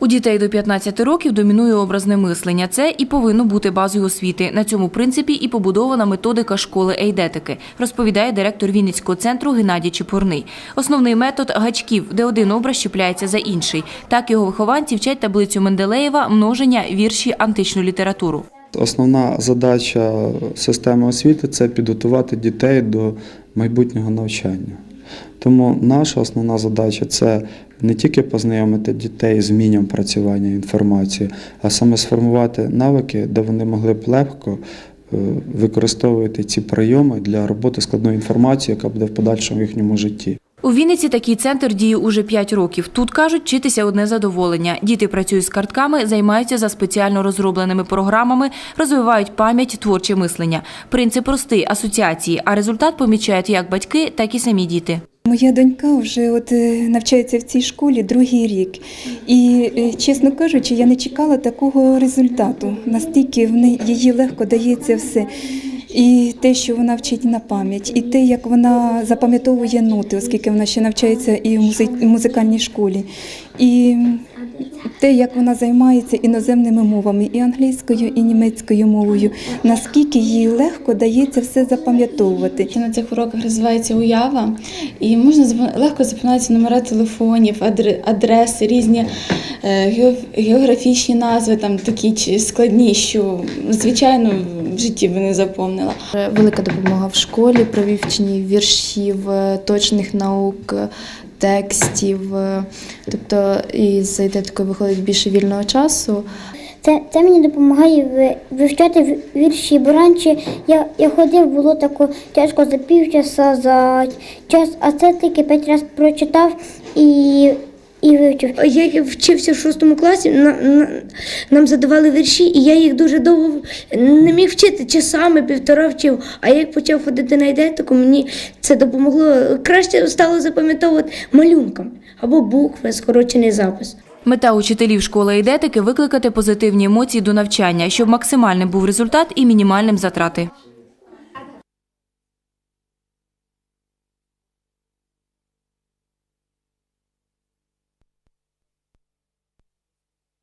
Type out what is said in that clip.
У дітей до 15 років домінує образне мислення. Це і повинно бути базою освіти. На цьому принципі і побудована методика школи ейдетики, розповідає директор Вінницького центру Геннадій Чепурний. Основний метод гачків, де один образ щепляється за інший. Так його вихованці вчать таблицю Менделеєва, множення, вірші, античну літературу. Основна задача системи освіти це підготувати дітей до майбутнього навчання. Тому наша основна задача це не тільки познайомити дітей з вмінням працювання інформації, а саме сформувати навики, де вони могли б легко е, використовувати ці прийоми для роботи складної інформації, яка буде в подальшому їхньому житті. У Вінниці такий центр діє уже 5 років. Тут кажуть, вчитися одне задоволення. Діти працюють з картками, займаються за спеціально розробленими програмами, розвивають пам'ять, творче мислення. Принцип простий асоціації, а результат помічають як батьки, так і самі діти. Моя донька вже от е, навчається в цій школі другий рік. І, е, чесно кажучи, я не чекала такого результату. Настільки в неї легко дається все. І те, що вона вчить на пам'ять, і те, як вона запам'ятовує ноти, оскільки вона ще навчається і в музи- музикальній школі. І те, як вона займається іноземними мовами, і англійською, і німецькою мовою, наскільки їй легко дається все запам'ятовувати. На цих уроках розвивається уява, і можна легко запам'ятати номери телефонів, адреси, різні е, географічні назви, там такі чи складні, що звичайно в житті би не запомнила. Велика допомога в школі при вивченні віршів, е, точних наук, е, текстів. тобто і із ідеткою виходить більше вільного часу. Це, це мені допомагає ви- вивчати вірші, бо раніше я, я ходив, було тако тяжко за півчаса, за час, а це тільки п'ять разів прочитав і, і вивчив. Я вчився в шостому класі, на, на, нам задавали вірші, і я їх дуже довго не міг вчити часами, півтора вчив. А як почав ходити на ідентику, мені це допомогло краще стало запам'ятовувати малюнками або букви, скорочений запис. Мета учителів школи ейдетики – викликати позитивні емоції до навчання, щоб максимальним був результат і мінімальним затрати.